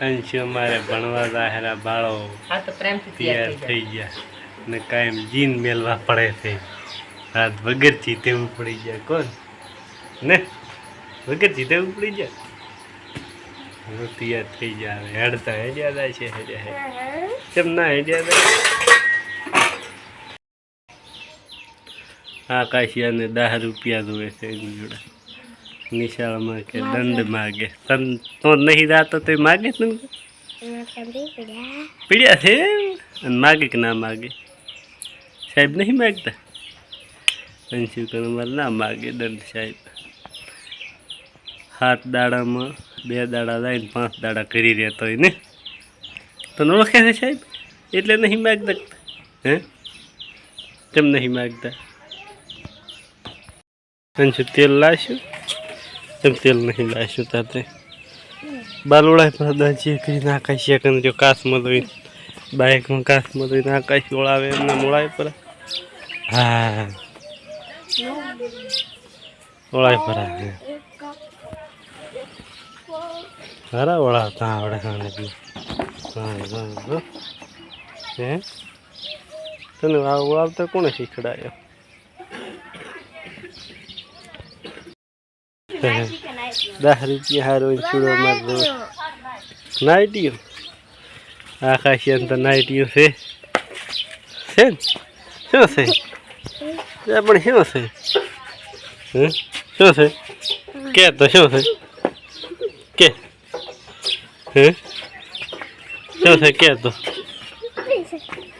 અંશુ અમારે ભણવા દાહેરા બાળો તૈયાર થઈ ગયા ને કાયમ જીન મેલવા પડે છે. રાત વગર ચીતે પડી જાય. કોણ? ને? વગર ચીતે પડી જાય? હવે તૈયાર થઈ જાય હવે. હેડતા હેડ્યા જાય છે હેડ્યા હે કેમ ના હેડ્યા જાય આકાશિયાને દસ રૂપિયા જોવે છે એની જોડે. નિશાળમાં કે દંડ માગે. તન તો નહીં જાતો તો માગે તને પીડ્યા. છે? અને માગે કે ના માગે? સાહેબ નહીં માગતા? અંશુ મારે ના માગે દંડ સાહેબ. સાત દાડામાં બે દાડા લઈને પાંચ દાડા કરી રહેતો હોય ને? તને ઓળખે છે સાહેબ? એટલે નહીં માગતા? હે? કેમ નહીં માગતા? અંશુ તેલ લાવશું કેમ તેલ નહીં લાવીશું તાતે. બાલુડા પર દાજી કરી નાખાય છે જો કાચમાં દોઈ બાઇકમાં કાચમાં દોઈ નાખાય ઓળાવે એમને મોળાય પર. હા. ઓળાય પર હારા ઓળાવતા આવડે ખાને હા હા તને ઓળાવતા કોણે શીખડાયો? દસ રૂપિયા હારો ચૂડો મારતો નાઇટીઓ. આકાશિયન તો નાઇટીઓ છે. છે શું છે? એ પણ શું છે? હે? શું છે? કે તો શું છે? કે? હે? શું છે? કે તો?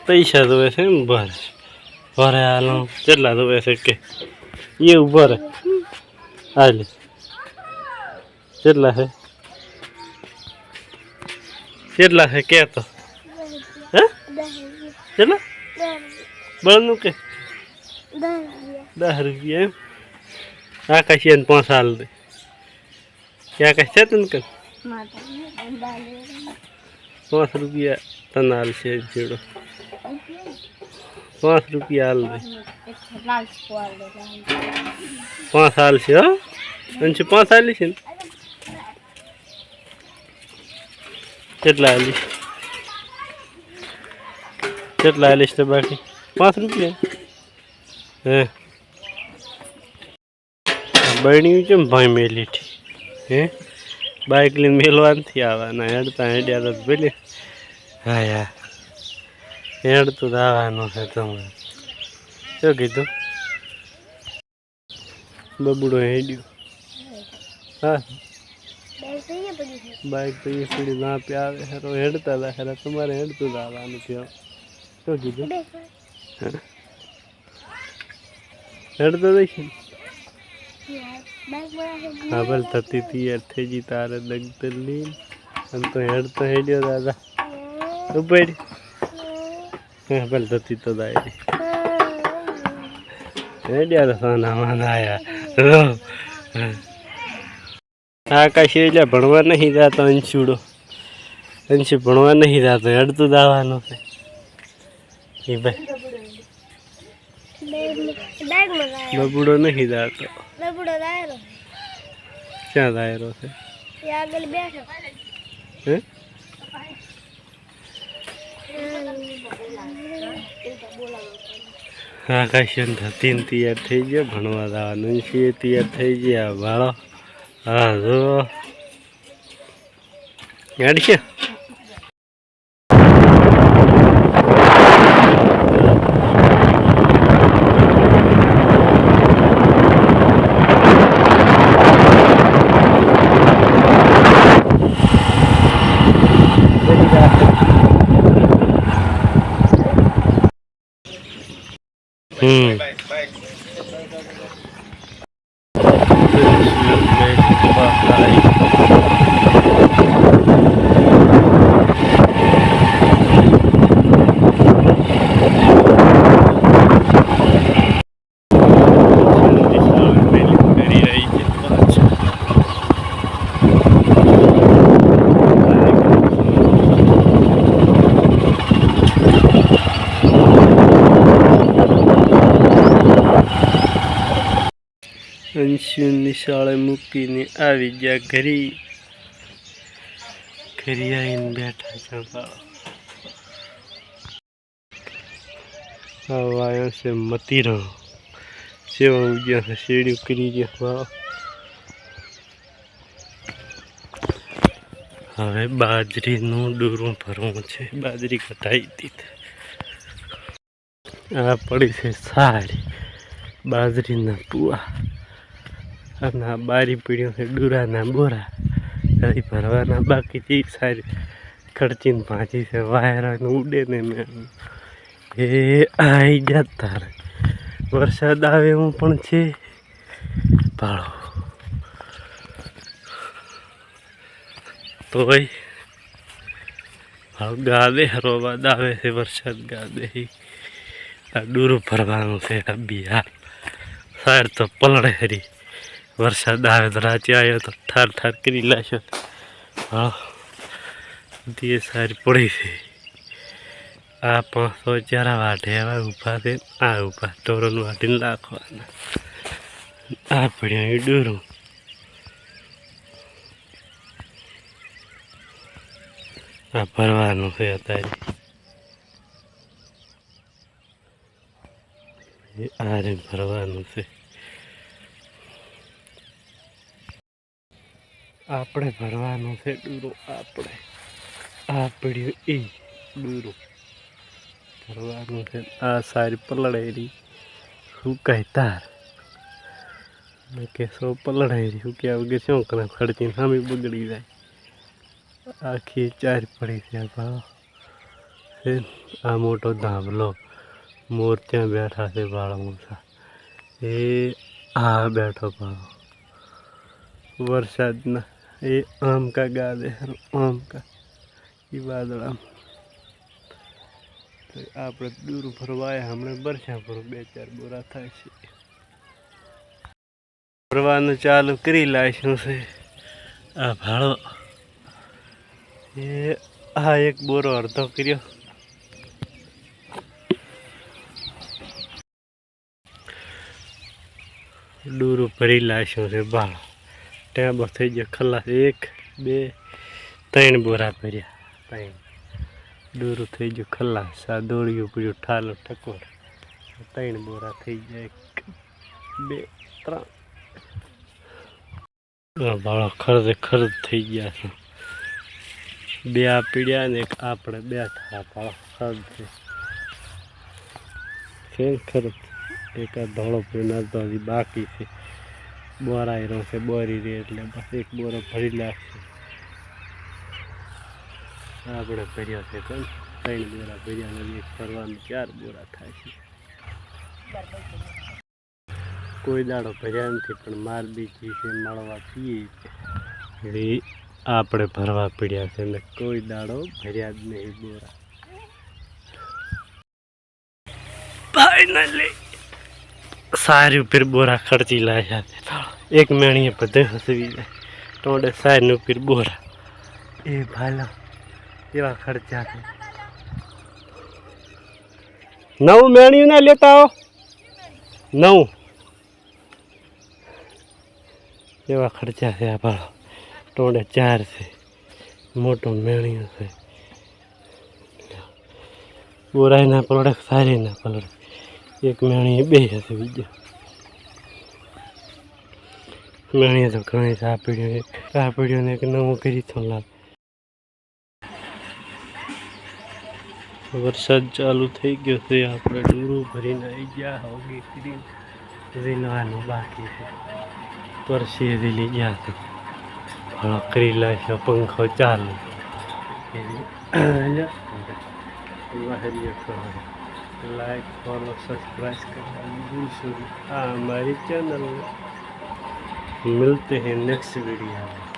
પૈસા જોવે છે એમ ભરે ભરે હાલ. કેટલા જોવે છે? કે? એવું ભરે હાલે. કેટલા છે કેટલા છે કે તો? હે? કેટલા? બળનું કે? દસ રૂપિયા એમ? આકાશિયાને પાંચ હાલ દે. છે તને કે પાંચ રૂપિયા તને હાલ છે જેડો. પાંચ રૂપિયા હાલ દે. પાંચ હાલ છે હો? પાંચ હાલી છે ને? કેટલા હાલીશ કેટલા હાલીશ તો બાકી. પાંચ રૂપિયા? હે. બન્યું કેમ ભાઈ મેલી હે? બાઇક લઈને મેલવા નથી આવવાના. હેડતા હેડ્યા તો ભલે. હા યાર હેડતું તો આવવાનું છે તમારે. શું કીધું? બબડો હેડ્યું. હા. બાઇક તો એ સીડી ના પે આવે હેરો હેડતા હતા હેરા તમારે હેડતું આવવાનું ત્યાં શું કીધું? હેડતો જઈશ હા ભલે થતી તૈયાર થઈ ગઈ તારે દગતર લઈ આમ તો હેડતો હેડ્યો દાદા. ઉપર હા ભલે થતી તો દાય હેડ્યા તો સોના માના આયા. આકાશ એટલે ભણવા નહીં જતો અંશુડો અંશુ ભણવા નહીં જતો અડતું દાવાનો છે. એ ભાઈ. બબુડો નહીં જાતો. ક્યાં દાયરો છે? હે? ને તૈયાર થઈ ગયો, ભણવા જવાનું છે તૈયાર થઈ ગયા ભાળો હા જો યાદ છે? করবে અંશુની શાળે મૂકીને આવી ગયા ઘરે. ખરિયાઈને બેઠા છે બાળો આવ્યો છે મતીરો. સેવા ઉગ્યા છે શેડી કરી ગયા હવે બાજરીનું ડૂરું ભરવું છે. બાજરી કટાઈ દીધી. આ પડી છે સારી. બાજરીના પુઆ. અને આ બારી પીડ્યો છે, ડુરાના બોરા. હજી ભરવાના, બાકી ચીક સારી ખર્ચીને ભાજી છે, વાયરાને ઉડે ને મેં. એ આઈ જતા તારે. વરસાદ આવે એવું પણ છે. ભાળો તોય હાવ ગાદે હરોબાદ આવે છે, વરસાદ ગાદે. આ ડૂરું ભરવાનું છે, આ બિહાર. સાર તો પલળે હરી. વરસાદ આવે તો રાતે આવ્યો તો ઠાર ઠાર કરી લાશો હા. તે સારી પડી છે. આ પાંચસો જરા વાઢે એવા ઊભા છે. આ ઊભા તોરણ વાટીને રાખવાના આ પડ્યા એ ડૂરું. આ ભરવાનું છે અત્યારે. આ રે ભરવાનું છે. આપણે ભરવાનો છે ડૂરો, આપણે, આ પડ્યું એ ડૂરો. ભરવાનું છે, આ સારી પલળેરી. સુકાય તાર? કે સો પલળેરી. સુક્યા વગર શું કરે? ખડતી સામે બગડી જાય. આખી ચાર પડી છે ભાવ આ મોટો ધાબલો. મોર ત્યાં બેઠા છે બાળો મોટા એ આ બેઠો ભાવ વરસાદના એ આમ કા ગા દે આમ કા. એ વાદળામ તો આપણે દૂર ફરવાય હમણાં બરસા પર બે ચાર બોરા થાય છે. ફરવાનું ચાલુ કરી લાવીશું છે. આ ભાડો એ આ એક બોરો અડધો કર્યો. ડૂરું ભરી લાવીશું છે બાળ ટેબો થઈ ગયો, ખલાસ એક, બે, ત્રણ બોરા ભર્યા. ત્રણ. દોરું થઈ ગયું ખલાસ, આ દોડ્યું, પડ્યું, ઠાલો ટકોર ત્રણ બોરા થઈ ગયા, એક, બે, ત્રણ. ભાળો ખર્ચે, ખર્ચ થઈ ગયા છે. બે આ પીડ્યા ને એક આપણે બે બાળો ખર્ચ છે. ખર્ચ? એક આ ધોળો પીના તો હજી બાકી છે. બોરાઈ રહ્યો છે, બોરી રે એટલે બસ એક બોરો ભરી લાગશે આપણે ભર્યા છે પણ ત્રણ બોરા ભર્યા નથી એક ફરવાનું ચાર બોરા થાય છે. કોઈ દાડો ભર્યા નથી, પણ માર બીજી છે, મળવા પીએ એટલે આપણે ભરવા પડ્યા છે ને કોઈ દાડો ભર્યા જ નહીં બોરા. ફાઇનલી સારી ઉપર બોરા ખર્ચી લાયા એક મેણીએ બધે હસવી જાય ટોડે સારી પીર બોરા. એ ભાલા, એવા ખર્ચા છે. નવ મેણ્યું ના લેતા આવો. નવ. એવા ખર્ચા છે આ ભાળો ટોડે ચાર છે. મોટો મેણિયો છે. બોરાયના પ્રોડક્ટ સારી ના કલર એક મેણીએ બે હશે બીજા. મેણીએ તો ઘણી સાપડ્યો એક એક નવું કરી તો વરસાદ ચાલુ થઈ ગયો છે, આપણે ડૂરું ભરીને આવી ગયા, હોગી ફરી રીલવાનું બાકી છે. પરસી રીલી ગયા છે. હળો કરી લાવશો પંખો ચાલુ. લાઈક ફોલો सब्सक्राइब करना भूल आ हमारी चैनल मिलते हैं नेक्स्ट वीडियो में